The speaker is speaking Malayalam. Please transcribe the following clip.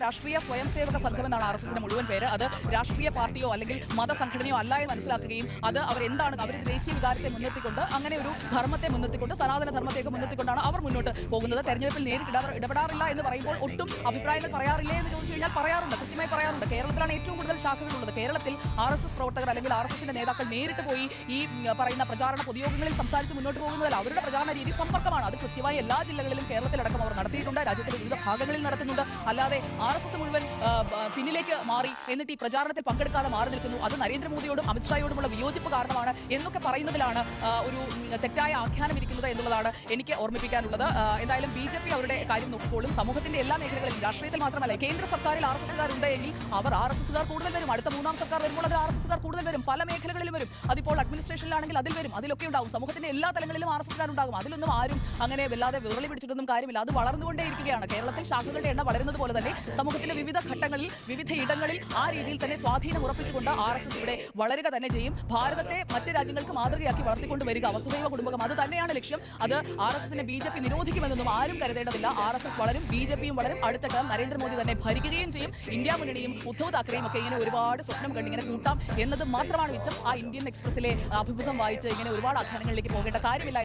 രാഷ്ട്രീയ സ്വയം സേവക സംഘം എന്നാണ് ആർ എസ് എസിന്റെ മുഴുവൻ പേര്. അത് രാഷ്ട്രീയ പാർട്ടിയോ അല്ലെങ്കിൽ മതസംഘടനയോ അല്ല എന്ന് മനസ്സിലാക്കുകയും അത് അവർ എന്താണ് അവർ ദേശീയ വികാരത്തെ മുൻനിർത്തിക്കൊണ്ട് അങ്ങനെ ഒരു ധർമ്മത്തെ മുൻനിർത്തിക്കൊണ്ട് സനാതന ധർമ്മത്തെയൊക്കെ മുൻനിർത്തിക്കൊണ്ടാണ് അവർ മുന്നോട്ട് പോകുന്നത്. തെരഞ്ഞെടുപ്പിൽ നേരിട്ട് ഇടപെട- ഇടപെടാറില്ല എന്ന് പറയുമ്പോൾ ഒട്ടും അഭിപ്രായങ്ങൾ പറയാറില്ലേ എന്ന് ചോദിച്ചു കഴിഞ്ഞാൽ പറയാറുണ്ട്. കൃത്യമായി പറയാറുണ്ട്. കേരളത്തിലാണ് ഏറ്റവും കൂടുതൽ ശാഖകളുള്ളത് കേരളത്തിൽ ആർ എസ് എസ് പ്രവർത്തകർ അല്ലെങ്കിൽ ആർ എസ് എസിന്റെ നേതാക്കൾ നേരിട്ട് പോയി ഈ പറയുന്ന പ്രചാരണ പൊതുയോഗങ്ങളിൽ സംസാരിച്ച് മുന്നോട്ട് പോകുന്നതല്ല. അവരുടെ പ്രചാരണ രീതി സമ്പർക്കമാണ്. അത് കൃത്യമായി എല്ലാ ജില്ലകളിലും കേരളത്തിലടക്കം അവർ നടത്തിയിട്ടുണ്ട്. രാജ്യത്തിന്റെ വിവിധ ഭാഗങ്ങളിൽ നടത്തുന്നുണ്ട്. അല്ലാതെ ആർ എസ് എസ് മുഴുവൻ പിന്നിലേക്ക് മാറി. എന്നിട്ട് ഈ പ്രചാരണത്തിൽ പങ്കെടുക്കാതെ മാറി നിൽക്കുന്നു. അത് നരേന്ദ്രമോദിയോടും അമിത്ഷായോടുമുള്ള വിയോജിപ്പ് കാരണമാണ് എന്നൊക്കെ പറയുന്നതിലാണ് ഒരു തെറ്റായ ആഖ്യാനം ഇരിക്കുന്നത് എന്നുള്ളതാണ് എനിക്ക് ഓർമ്മിപ്പിക്കാനുള്ളത്. എന്തായാലും ബി ജെ പി അവരുടെ കാര്യം നോക്കുമ്പോഴും സമൂഹത്തിന്റെ എല്ലാ മേഖലകളിലും രാഷ്ട്രീയത്തിൽ മാത്രമല്ല കേന്ദ്ര സർക്കാരിൽ ആർ എസ് അവർ ആർ എസ് കൂടുതൽ വരും. അടുത്ത മൂന്നാം സർക്കാർ വരുമ്പോൾ അവർ ആർ എസ് കൂടുതൽ വരും. പല മേഖലകളിലും വരും. അതിപ്പോൾ അഡ്മിനിസ്ട്രേഷനിലാണെങ്കിൽ അതിൽ വരും. അതിലൊക്കെ ഉണ്ടാവും സമൂഹത്തിന്റെ എല്ലാ തലങ്ങളിലും ആർ എസ് എസ്കാർ ഉണ്ടാകും അതിലൊന്നും ആരും അങ്ങനെ വല്ലാതെ വിറളി പിടിച്ചിട്ടൊന്നും കാര്യമില്ല. അത് വളർന്നുകൊണ്ടേയിരിക്കുകയാണ്. കേരളത്തിൽ ശാഖകളുടെ എണ്ണം വളരുന്നത് പോലെ തന്നെ സമൂഹത്തിന്റെ വിവിധ ഘട്ടങ്ങളിൽ വിവിധ ഇടങ്ങളിൽ ആ രീതിയിൽ തന്നെ സ്വാധീനം ഉറപ്പിച്ചുകൊണ്ട് ആർ എസ് എസ് ഇവിടെ വളരുക തന്നെ ചെയ്യും. ഭാരതത്തെ മറ്റ് രാജ്യങ്ങൾക്ക് മാതൃകയാക്കി വളർത്തിക്കൊണ്ട് വരിക വസുദൈവ കുടുംബകം അത് തന്നെയാണ് ലക്ഷ്യം. അത് ആർ എസ് എസിനെ ബി ജെ പി നിരോധിക്കുമെന്നൊന്നും ആരും കരുതേണ്ടതില്ല. ആർ എസ് എസ് വളരും ബി ജെ പിയും വളരും. അടുത്ത ടേം നരേന്ദ്രമോദി തന്നെ ഭരിക്കുകയും ചെയ്യും. ഇന്ത്യ മുന്നണിയും ഉദ്ധവ് താക്കറെയും ഒക്കെ ഇങ്ങനെ ഒരുപാട് സ്വപ്നം കണ്ട് ഇങ്ങനെ കൂട്ടാം. എന്നത് മാത്രമാണ് മിച്ചം ആ ഇന്ത്യൻ എക്സ്പ്രസിലെ അഭിമുഖം വായിച്ച് ഇങ്ങനെ ഒരുപാട് ആഖ്യാനങ്ങളിലേക്ക് പോകേണ്ട കാര്യമില്ല.